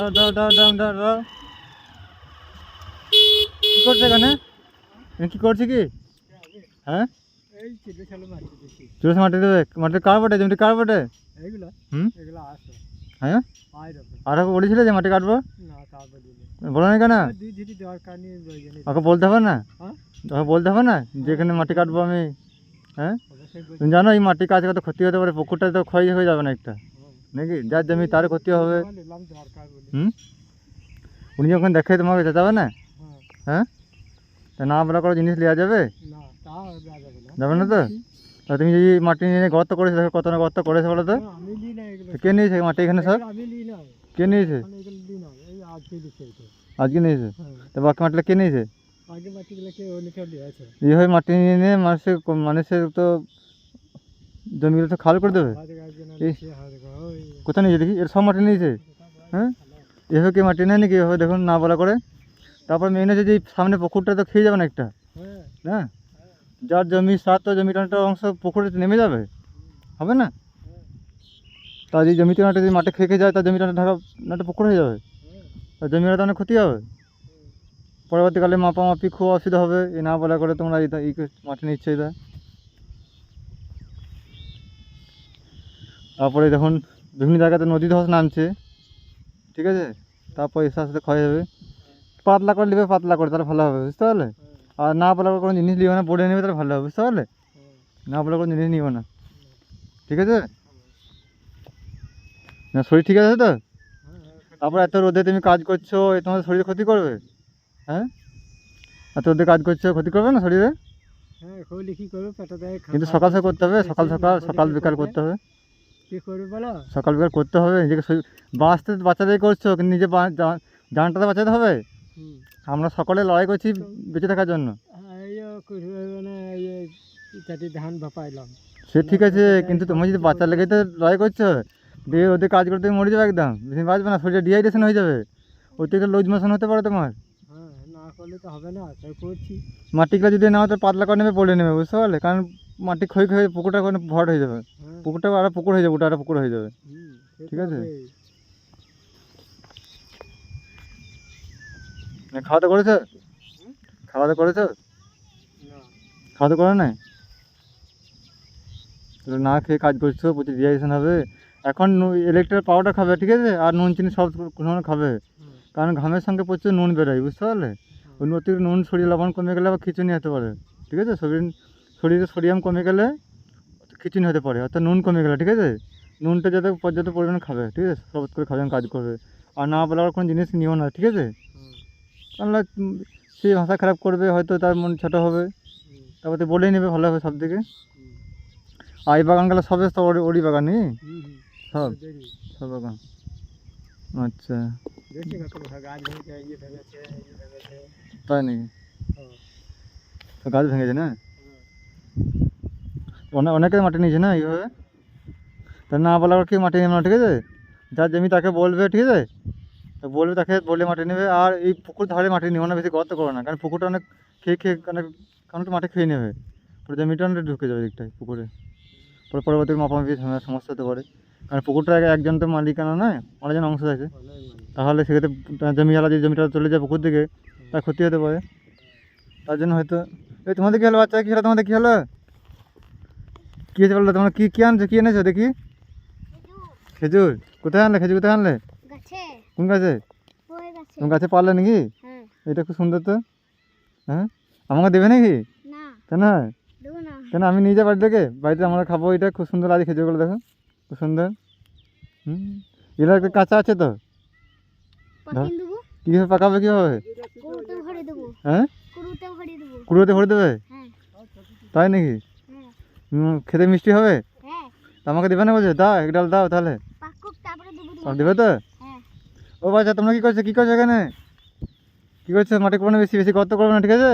দাও দাও দাও দাও দাও কি করছে এখানে? কি করছে কি? হ্যাঁ? চুরস মাটি দেবে মাটি কার বটে জমিটি কার বটে হুম? হ্যাঁ? আর বলেছিলে যে মাটি কাটবো? বলো না কেন? প্রয়োজনে ওকে বলতে হবে না? হ্যাঁ? ওকে বলতে হবে না? যে এখানে মাটি কাটবো আমি? হ্যাঁ? তুমি জানো এই মাটি কাজ কত ক্ষতি হতে পারে পুকুরটা তো ক্ষয় হয়ে যাবে না একটা। নাকি? যার জমি তার ক্ষতি হবে। হুম? উনি যখন দেখে তোমাকে যেতে না? হ্যাঁ? তা না বলা করে জিনিস নেওয়া যাবে? যাবে না তো? তা তুমি যদি মাটি নিয়ে গর্ত করেছ, দেখো কত না গর্ত করেছে বলো তো? কে নিয়েছে মাটি এখানে সব? কে নিয়েছে? আজকে নিয়েছে? তো বাকি মাটিটা কে নিয়েছে? এইভাবে মাটি নিয়ে নিয়ে মানুষের মানুষের তো জমিগুলো তো খাল করে দেবে। কোথায় নিয়েছে দেখি এর সব মাটি নিয়েছে হ্যাঁ? এভাবে কি মাটি নেয় নাকি এভাবে দেখুন না বলা করে। তারপর মেন হচ্ছে যে সামনে পুকুরটা তো খেয়ে যাবে না একটা। হ্যাঁ যার জমি, সার তো জমিটার একটা অংশ পুকুরে নেমে যাবে। হবে না? তার এই জমিতে একটা যদি মাটি খেয়ে যায়, তার জমিটা ঢাকা একটা পুকুর হয়ে যাবে। তার জমিটা তো অনেক ক্ষতি হবে। পরবর্তীকালে মাপামাপি খুব অসুবিধা হবে। এ না বলা করে তোমরা এটা এই মাটি নিচ্ছে এটা তারপরে দেখুন বিভিন্ন জায়গাতে নদী ধস নামছে ঠিক আছে? তারপর আস্তে আস্তে ক্ষয় হবে। পাতলা করে নেবে পাতলা করে তাহলে ভালো হবে বুঝতে পারলে? আর না বলা করে কোনো জিনিস নিও না পড়ে নেবে তাহলে ভালো হবে বুঝতে পারলে? না বলা কোনো জিনিস নিও না ঠিক আছে? না শরীর ঠিক আছে তো? তারপর এত রোদে তুমি কাজ করছ এ তোমাদের শরীরে ক্ষতি করবে? হ্যাঁ? এত রোদে কাজ করছ ক্ষতি করবে না শরীরে? হ্যাঁ কিন্তু সকাল সকাল করতে হবে সকাল সকাল সকাল বিকাল করতে হবে। কি করবে বলো? সকাল বিকাল করতে হবে নিজেকে বাঁচতে বাচ্চাদের করছ কিন্তু নিজে জানটা তো বাঁচাতে হবে? আমরা সকলে লড়াই করছি বেঁচে থাকার জন্য। করবে মানে ধান ভাপাইলাম সে ঠিক আছে কিন্তু তুমি যদি বাচ্চা লেগে তো লড়াই করছ দিয়ে ওদের কাজ করতে মরে যাবে একদম। বেশি বাঁচবে না শরীরে ডিহাইড্রেশন হয়ে যাবে। অতিরিক্ত লুজ মোশন হতে পারে তোমার। হ্যাঁ না না মাটিগুলো যদি নাও তো পাতলা করে নেবে পড়ে নেবে বুঝতে পারলে? কারণ মাটি ক্ষয় ক্ষয়ে পুকুরটা ভর হয়ে যাবে। হ্যাঁ পুকুরটা আরও পুকুর হয়ে যাবে ওটা আরও পুকুর হয়ে যাবে। ঠিক আছে? খাওয়া দাওয়া করেছ? খাওয়া দাওয়া করেছ? খাওয়া দাওয়া করে নাই? না খেয়ে কাজ করছ প্রচুর ডিহাইড্রেশন হবে। এখন ইলেকট্রিক পাউডার খাবে ঠিক আছে? আর নুন চিনি সব কোনো খাবে। কারণ ঘামের সঙ্গে প্রচুর নুন বেরোয় বুঝতে পারলে? ওই অতিরিক্ত নুন শরীরে লবণ কমে গেলে আবার খিচুনি হতে পারে। ঠিক আছে? শরীর শরীরে সোডিয়াম কমে গেলে খিচুনি হতে পারে অর্থাৎ নুন কমে গেলে ঠিক আছে? নুনটা যাতে পর্যাপ্ত পরিমাণে খাবে ঠিক আছে? শরবত করে খাবে কাজ করবে। আর না বলার কোনো জিনিস নিও না ঠিক আছে? তাহলে সে ভাষা খারাপ করবে হয়তো তার মন ছোটো হবে। তারপর তো বলেই নেবে ভালো হবে সব দিকে আর এই বাগানগুলো সবে তো ওরি বাগানই। সব? সব বাগান। আচ্ছা। তাই নাকি? হ্যাঁ, গাছ ভেঙেছে না? হ্যাঁ। অনেক মাটি নিয়েছে না এইভাবে? তা না বলার কি মাটি নেবে না ঠিক আছে? যার জমি তাকে বলবে, ঠিক আছে? তো বলবে তাকে বলে মাটি নেবে, আর এই পুকুর ধারে মাটি নিও না, বেশি গর্ত করো না, কারণ পুকুরটা অনেক খেয়ে খেয়ে, অনেক, কারণ মাটি খেয়ে নেবে? পুরো জমিটা অনেক ঢুকে যাবে দিকটায় পুকুরে। পরে পরবর্তী মাপামাপি সমস্যা হতে পারে। কারণ পুকুরটা এক- একজন তো মালিকানা নয় অনেকজন অংশ আছে। তাহলে সেক্ষেত্রে তার জমি আলাদা যদি জমিটা চলে যায় পুকুর দিকে, তার ক্ষতি হতে পারে। তার জন্য হয়তো এই তোমাদের কী হলো বাচ্চা? কী হলো তোমাদের? কী হলো? কী হয়েছে বলল তোমরা কী কী আনছো? কী এনেছো? দেখি। খেজুর। কোথায় আনলে? খেজুর কোথায় আনলে? কোন গাছে? ওই গাছে। তুমি গাছে পারলে নাকি? হ্যাঁ। এটা খুব সুন্দর তো। হ্যাঁ? আমাকে দেবে নাকি? কেন কেন? আমি নিয়ে যাই বাড়ি থেকে বাড়িতে আমরা খাব। এটা খুব সুন্দর আছে খেজুরগুলো দেখো। খুব সুন্দর। হুম। এগুলো একটা কাঁচা আছে তো? কীভাবে পাকাবে কীভাবে? হ্যাঁ? কুড়ুতে ভরে দেবো? হ্যাঁ। তাই নাকি? খেতে মিষ্টি হবে? হ্যাঁ। তা আমাকে দেবে না বলছে? দাও এক ডাল দাও তাহলে। দেবে তো? হ্যাঁ। ও বাচ্চা তোমরা কি করছ? কি করছ এখানে? কি করছ? মাটি করবে না বেশি বেশি গর্ত করবে না ঠিক আছে?